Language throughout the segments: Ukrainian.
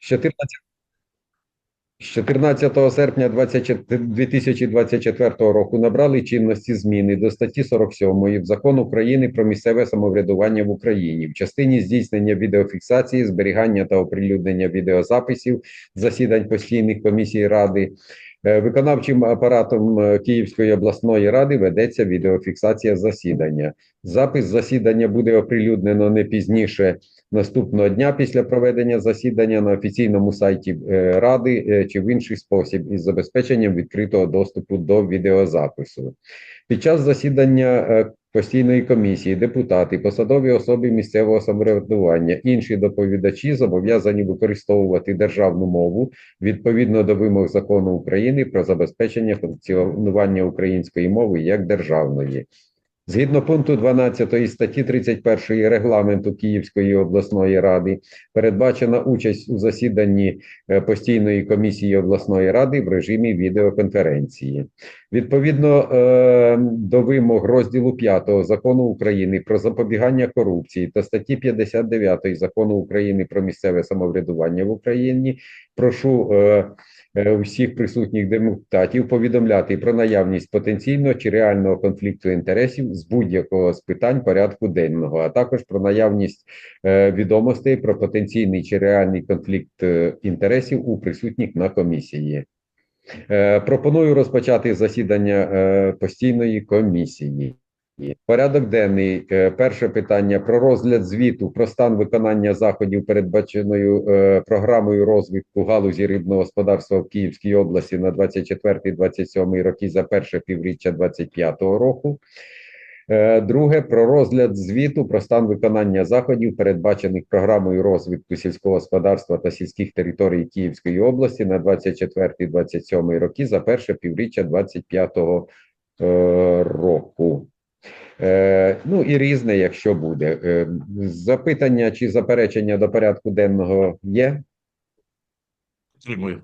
З 14 з 14 серпня 24 2024 року набрали чинності зміни до статті 47 в Закон України про місцеве самоврядування в Україні в частині здійснення відеофіксації, зберігання та оприлюднення відеозаписів засідань постійних комісій Ради. Е, Виконавчим апаратом е, Київської обласної ради ведеться відеофіксація засідання. Запис засідання буде оприлюднено не пізніше наступного дня після проведення засідання на офіційному сайті е, Ради е, чи в інший спосіб із забезпеченням відкритого доступу до відеозапису. Під час засідання е, постійної комісії депутати, посадові особи місцевого самоврядування, інші доповідачі зобов'язані використовувати державну мову відповідно до вимог закону України про забезпечення функціонування української мови як державної. Згідно пункту 12 статті 31 регламенту Київської обласної ради передбачена участь у засіданні е, постійної комісії обласної ради в режимі відеоконференції. Відповідно е, до вимог розділу 5 закону України про запобігання корупції та статті 59 закону України про місцеве самоврядування в Україні, прошу е, е, присутніх депутатів повідомляти про наявність потенційного чи реального конфлікту інтересів з будь-якого з питань порядку денного, а також про наявність е, відомостей про потенційний чи реальний конфлікт е, інтересів у присутніх на комісії. Пропоную розпочати засідання постійної комісії. Порядок денний. Е, Перше питання про розгляд звіту про стан виконання заходів, передбаченою е, програмою розвитку галузі рибного господарства в Київській області на 24-27 роки за перше півріччя 2025 року. Е, Друге про розгляд звіту про стан виконання заходів, передбачених програмою розвитку сільського господарства та сільських територій Київської області на 24-27 роки за перше півріччя 2025 е, року. Е, Ну і різне, якщо буде. Е, Запитання чи заперечення до порядку денного є? Підтримую.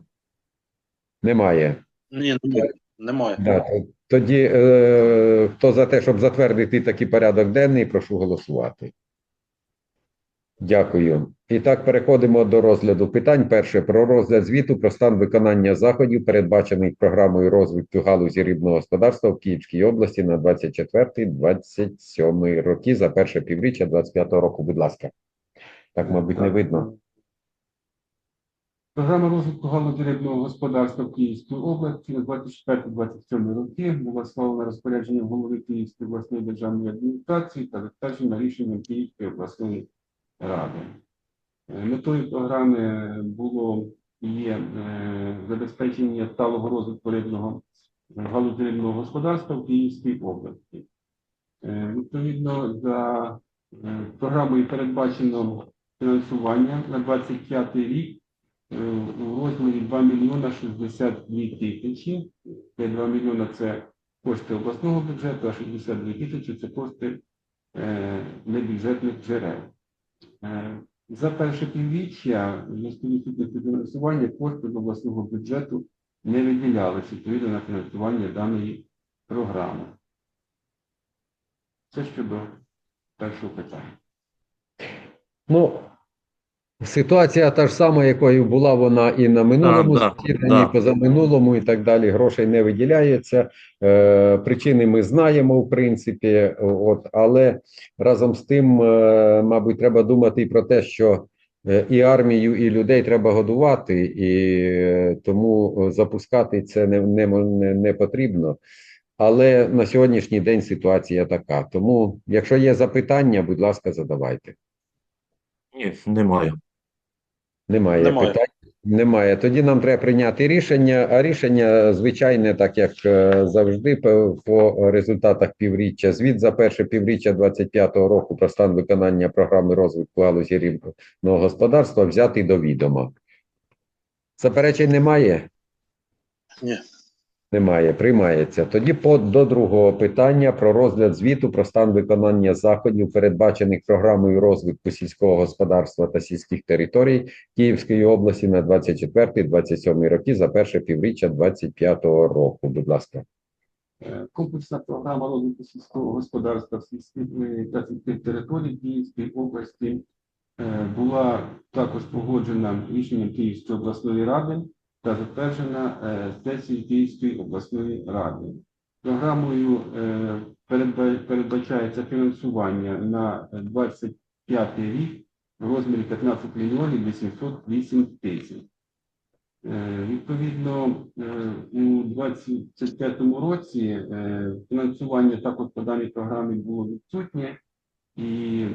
Немає. Ні, немає. немає. Да, тоді е, хто за те, щоб затвердити такий порядок денний, прошу голосувати. Дякую. І так переходимо до розгляду питань. Перше про розгляд звіту про стан виконання заходів, передбачених програмою розвитку галузі рибного господарства в Київській області на 24-27 роки за перше півріччя 25 року. Будь ласка. Так, мабуть, не видно. Програма розвитку галузі рибного господарства в Київській області на 24-27 роки була схвалена розпорядженням голови Київської обласної державної адміністрації та затверджена рішенням Київської обласної ради. Е, Метою програми було є е, забезпечення сталого розвитку рибного галузі рибного господарства в Київській області. Е, Відповідно, за е, програмою передбачено фінансування на 25 рік е, у розмірі 2 мільйона 62 тисячі. Це 2 мільйона це кошти обласного бюджету, а 62 тисячі це кошти е, небюджетних джерел. Е, За перше півріччя в зв'язку з відсутністю фінансування кошти з обласного бюджету не виділялися відповідно на фінансування даної програми. Це щодо першого питання. Ну, ситуація та ж сама, якою була вона і на минулому да, засіданні, да. позаминулому і так далі. Грошей не виділяється. Е, причини ми знаємо, в принципі, от, але разом з тим, е, мабуть, треба думати і про те, що е, і армію, і людей треба годувати, і е, тому е, запускати це не, не, не, не потрібно. Але на сьогоднішній день ситуація така. Тому, якщо є запитання, будь ласка, задавайте. Ні, немає. Немає, Немає. питань. Немає. Тоді нам треба прийняти рішення. А рішення звичайне, так як е, завжди, по, результатах півріччя. Звіт за перше півріччя 25-го року про стан виконання програми розвитку галузі рівного господарства взятий до відома. Заперечень немає? Ні. Немає, приймається. Тоді по до другого питання про розгляд звіту про стан виконання заходів, передбачених програмою розвитку сільського господарства та сільських територій Київської області на 24-27 роки за перше півріччя 25 року. Будь ласка. Е, Комплексна програма розвитку сільського господарства сільських е, та сільських територій Київської області е, була також погоджена рішенням Київської обласної ради та затверджена е, сесією Київської обласної ради. Програмою е, передбачається фінансування на 25 рік в розмірі 15 мільйонів 808 тисяч. Е, Відповідно, у 2025 році фінансування також по даній програмі було відсутнє і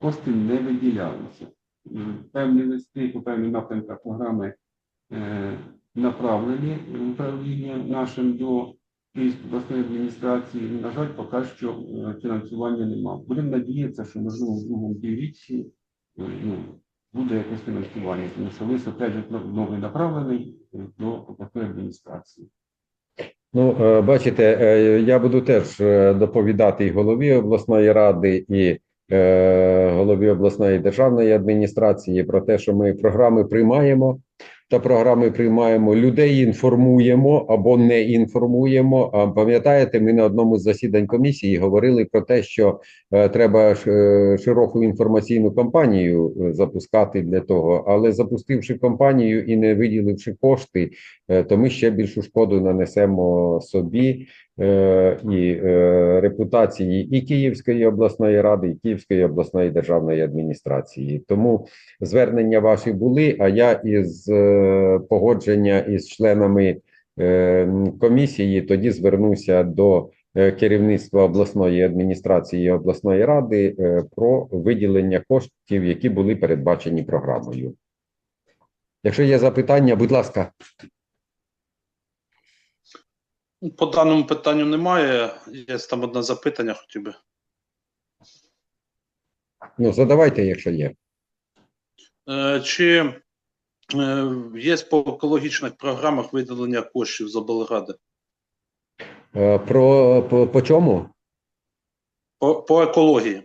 кошти не виділялися. Певні листи по певним напрямках програми направлені управлінням нашим до Київської обласної адміністрації. На жаль, поки що е, фінансування немає. Будемо надіятися, що можливо в другому півріччі е, ну, буде якесь фінансування, тому що лист опять новий направлений е, до обласної адміністрації. Ну, е, бачите, е, я буду теж е, доповідати і голові обласної ради, і е, голові обласної державної адміністрації про те, що ми програми приймаємо, та програми приймаємо, людей інформуємо або не інформуємо. А пам'ятаєте, ми на одному з засідань комісії говорили про те, що е, треба е, широку інформаційну кампанію е, запускати для того, але запустивши кампанію і не виділивши кошти, то ми ще більшу шкоду нанесемо собі і е, репутації і Київської обласної ради, і Київської обласної державної адміністрації. Тому звернення ваші були. А я із е, погодження із членами е, комісії тоді звернуся до е, керівництва обласної адміністрації обласної ради е, про виділення коштів, які були передбачені програмою. Якщо є запитання, будь ласка. По даному питанню немає. Є там одне запитання, хотів би. Ну, задавайте, якщо є. Е, Чи е, є по екологічних програмах виділення коштів з облради? Е, Про по, по чому? По, по екології.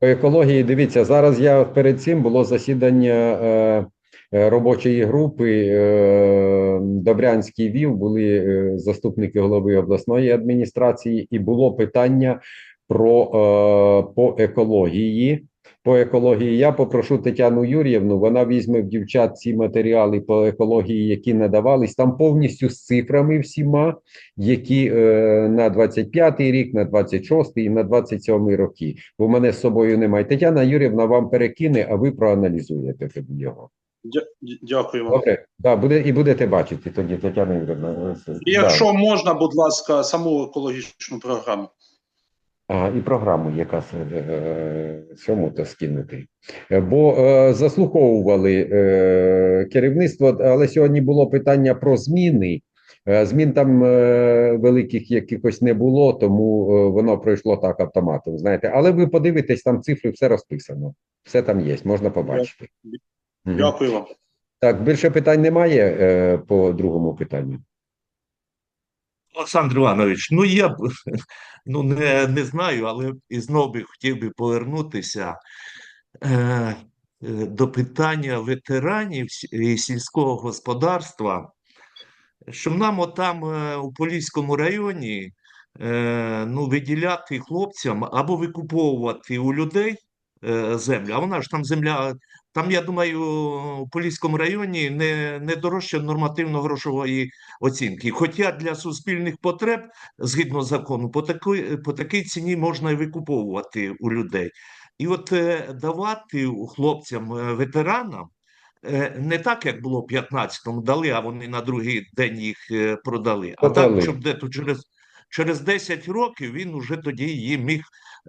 По екології, дивіться, зараз я перед цим було засідання робочої групи. Е, Добрянський вів були е, заступники голови обласної адміністрації, і було питання про е, по екології. По екології я попрошу Тетяну Юр'євну, вона візьме в дівчат ці матеріали по екології, які надавались, там повністю з цифрами всіма, які е, на 25-й рік, на 26-й і на 27-й роки. Бо мене з собою немає. Тетяна Юрівна вам перекине, а ви проаналізуєте його. Дя- дя- Дякую вам. Добре, да, буде і будете бачити тоді, Тетяна Юрівна. І якщо можна, будь ласка, саму екологічну програму. А, і програму якраз е, цьому то скинути. Е, Бо е, заслуховували е, керівництво, але сьогодні було питання про зміни. Е, Змін там е, великих якихось не було, тому е, воно пройшло так автоматом. Знаєте, але ви подивитесь, там цифри все розписано. Все там є, можна побачити. Дякую вам. Так, більше питань немає е, по другому питанню. Олександр Іванович, ну я б ну не, не знаю, але і знов би хотів би повернутися е, е, до питання ветеранів і сільського господарства, щоб нам отам е, у Поліському районі е, ну, виділяти хлопцям або викуповувати у людей е, землю, а вона ж там земля. Там, я думаю, у Поліському районі не, не дорожче нормативно-грошової оцінки. Хоча для суспільних потреб, згідно закону, по такій, по такій ціні можна і викуповувати у людей. І от е, давати хлопцям, е, ветеранам, е, не так, як було в 15-му, дали, а вони на другий день їх е, продали. А так, щоб дето через, через 10 років він уже тоді її міг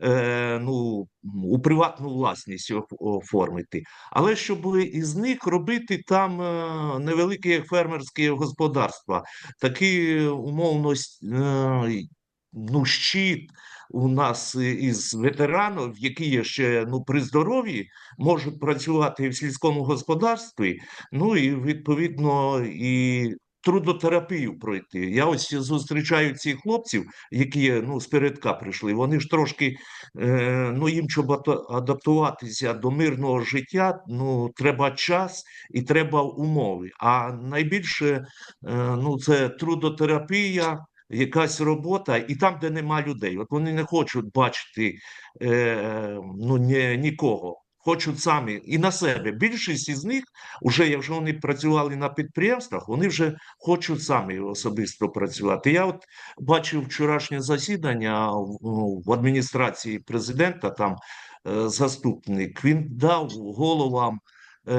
е, ну, у приватну власність оформити. Але щоб із них робити там е, невеликі фермерські господарства, такі умовно е, ну, щит у нас із ветеранів, які є ще ну, при здоров'ї, можуть працювати в сільському господарстві, ну і відповідно і трудотерапію пройти. Я ось зустрічаю цих хлопців, які ну, з передка прийшли. Вони ж трошки е, ну, їм, щоб адаптуватися до мирного життя, ну, треба час і треба умови. А найбільше е, ну, це трудотерапія, якась робота, і там, де нема людей. От вони не хочуть бачити е, ну, ні, нікого. Хочуть самі і на себе. Більшість із них, уже якщо вони працювали на підприємствах, вони вже хочуть самі особисто працювати. Я от бачив вчорашнє засідання в, в адміністрації президента, там е, заступник, він дав головам е,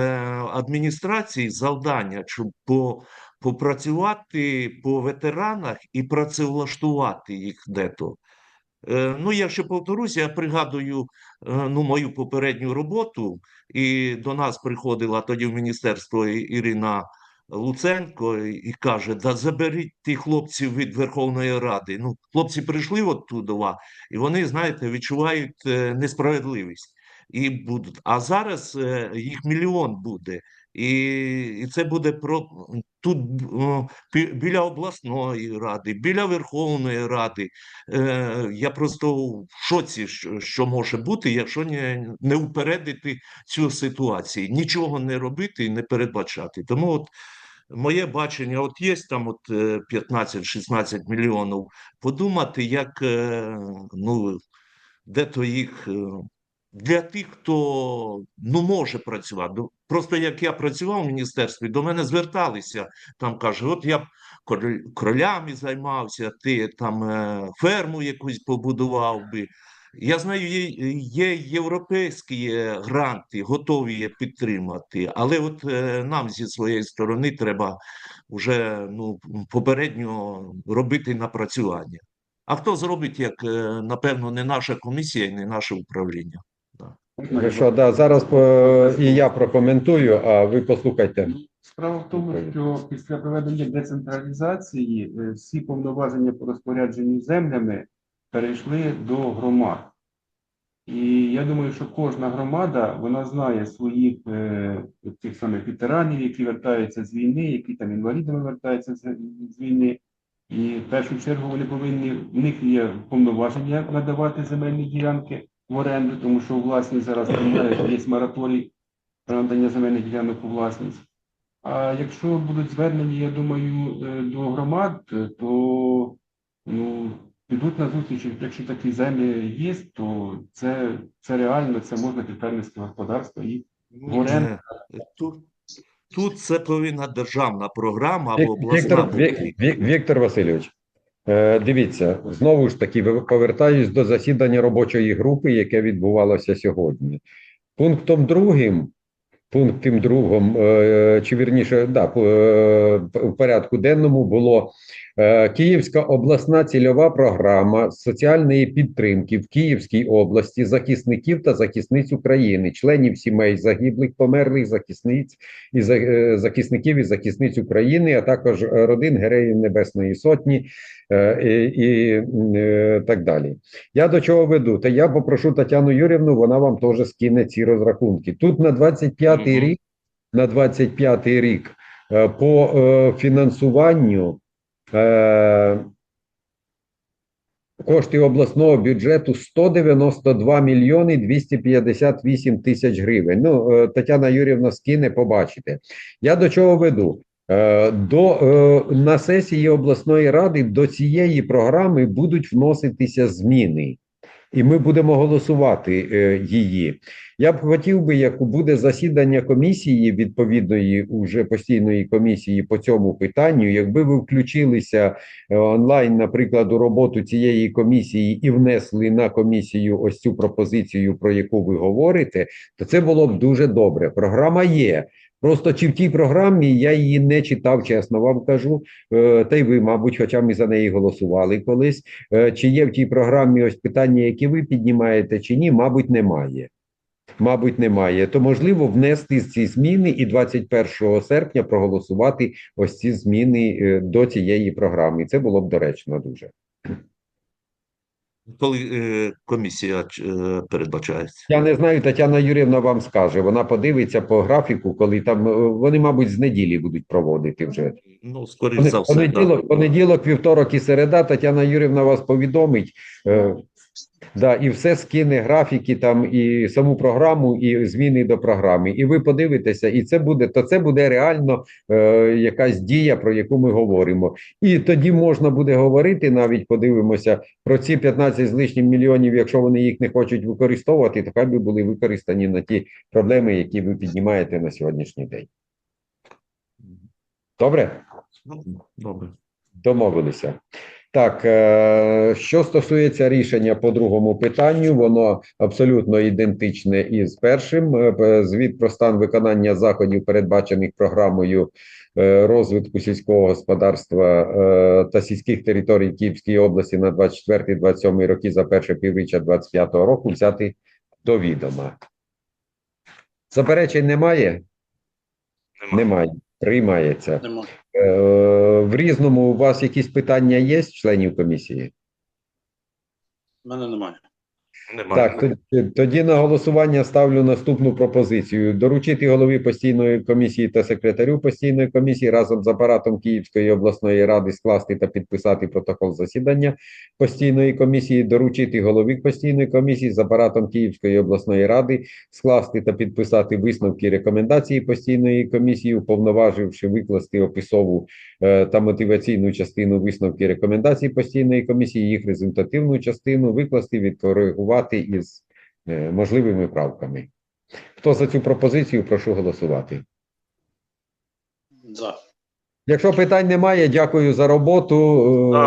адміністрації завдання, щоб по, попрацювати по ветеранах і працевлаштувати їх дето. Е, Ну, я ще повторюся, я пригадую е, ну, мою попередню роботу, і до нас приходила тоді в міністерство Ірина Луценко і каже: да заберіть тих хлопців від Верховної Ради. Ну, хлопці прийшли оттуда, і вони, знаєте, відчувають е, несправедливість. І будуть. А зараз їх мільйон буде. І, і це буде про тут біля обласної ради, біля Верховної Ради. Е, я просто в шоці, що, може бути, якщо не, не упередити цю ситуацію, нічого не робити і не передбачати. Тому от моє бачення, от є там от е, 15-16 мільйонів, подумати, як е, ну, де то їх. Для тих, хто ну може працювати. Ну, Просто як я працював в міністерстві, до мене зверталися там каже: от я б кролями займався, ти там е, ферму якусь побудував би. Я знаю, є, є європейські гранти, готові підтримати, але от е, нам зі своєї сторони треба вже ну, попередньо робити напрацювання. А хто зробить, як е, напевно, не наша комісія і не наше управління? Хорошо, да, зараз по, і я прокоментую, а ви послухайте. Справа в тому, що після проведення децентралізації е, всі повноваження по розпорядженню землями перейшли до громад. І я думаю, що кожна громада вона знає своїх е, тих самих ветеранів, які вертаються з війни, які там інвалідами вертаються з, з війни. І в першу чергу вони повинні, в них є повноваження надавати земельні ділянки в оренду, тому що у власність зараз немає, є мораторій про надання земельних ділянок у власність. А якщо будуть звернення, я думаю, е, до громад, е, то ну, підуть на зустріч, якщо такі землі є, то це, це реально, це можна під фермерське господарство і в оренду. Е, Тут, тут це повинна державна програма або обласна Віктор, Віктор Васильович, е, дивіться, знову ж таки, повертаюсь до засідання робочої групи, яке відбувалося сьогодні. Пунктом другим, пунктом другим, е, чи вірніше, да, е, в порядку денному було е, Київська обласна цільова програма соціальної підтримки в Київській області захисників та захисниць України, членів сімей загиблих, померлих захисниць і е, захисників і захисниць України, а також е, родин Героїв Небесної Сотні е, і, і е, так далі. Я до чого веду? Та я попрошу Тетяну Юрівну, вона вам теж скине ці розрахунки. Тут на 25-й Мгм. рік, на 25-й рік е, по е, фінансуванню е, Кошти обласного бюджету 192 мільйони 258 тисяч гривень. Ну, е, Тетяна Юрівна скине, побачите. Я до чого веду? Е, До, е, на сесії обласної ради до цієї програми будуть вноситися зміни, і ми будемо голосувати е, її. Я б хотів би, як буде засідання комісії, відповідної уже постійної комісії по цьому питанню, якби ви включилися онлайн, наприклад, у роботу цієї комісії і внесли на комісію ось цю пропозицію, про яку ви говорите, то це було б дуже добре. Програма є. Просто чи в тій програмі я її не читав, чесно вам кажу. Е, Та й ви, мабуть, хоча і за неї голосували колись. Е, Чи є в тій програмі ось питання, які ви піднімаєте, чи ні, мабуть, немає. Мабуть, немає. То можливо внести ці зміни і 21 серпня проголосувати ось ці зміни е, до цієї програми. Це було б доречно дуже. Коли е, комісія е, передбачається. Я не знаю, Тетяна Юрівна вам скаже. Вона подивиться по графіку, коли там е, вони, мабуть, з неділі будуть проводити вже. Ну, скоріш за все, да. Понеділок, понеділок, вівторок і середа. Тетяна Юрівна вас повідомить. Да, і все скине графіки там і саму програму, і зміни до програми. І ви подивитеся, і це буде, то це буде реально е, якась дія, про яку ми говоримо. І тоді можна буде говорити, навіть подивимося про ці 15 з лишнім мільйонів, якщо вони їх не хочуть використовувати, то хай би були використані на ті проблеми, які ви піднімаєте на сьогоднішній день. Добре? Добре. Домовилися. Так, е, що стосується рішення по другому питанню, воно абсолютно ідентичне із першим. Е, Звіт про стан виконання заходів, передбачених програмою е, розвитку сільського господарства е, та сільських територій Київської області на 24-27 роки за перше півріччя 25 року взяти до відома. Заперечень немає? Немає. Приймається. Е, В різному у вас якісь питання є членів комісії? У мене немає. Немає. Так, тоді, тоді на голосування ставлю наступну пропозицію: доручити голові постійної комісії та секретарю постійної комісії разом з апаратом Київської обласної ради скласти та підписати протокол засідання постійної комісії, доручити голові постійної комісії з апаратом Київської обласної ради скласти та підписати висновки рекомендації постійної комісії, уповноваживши викласти описову е, та мотиваційну частину висновки рекомендацій постійної комісії, їх результативну частину викласти, відкоригувати із е, можливими правками. Хто за цю пропозицію, прошу голосувати. За. Якщо питань немає, дякую за роботу. Е,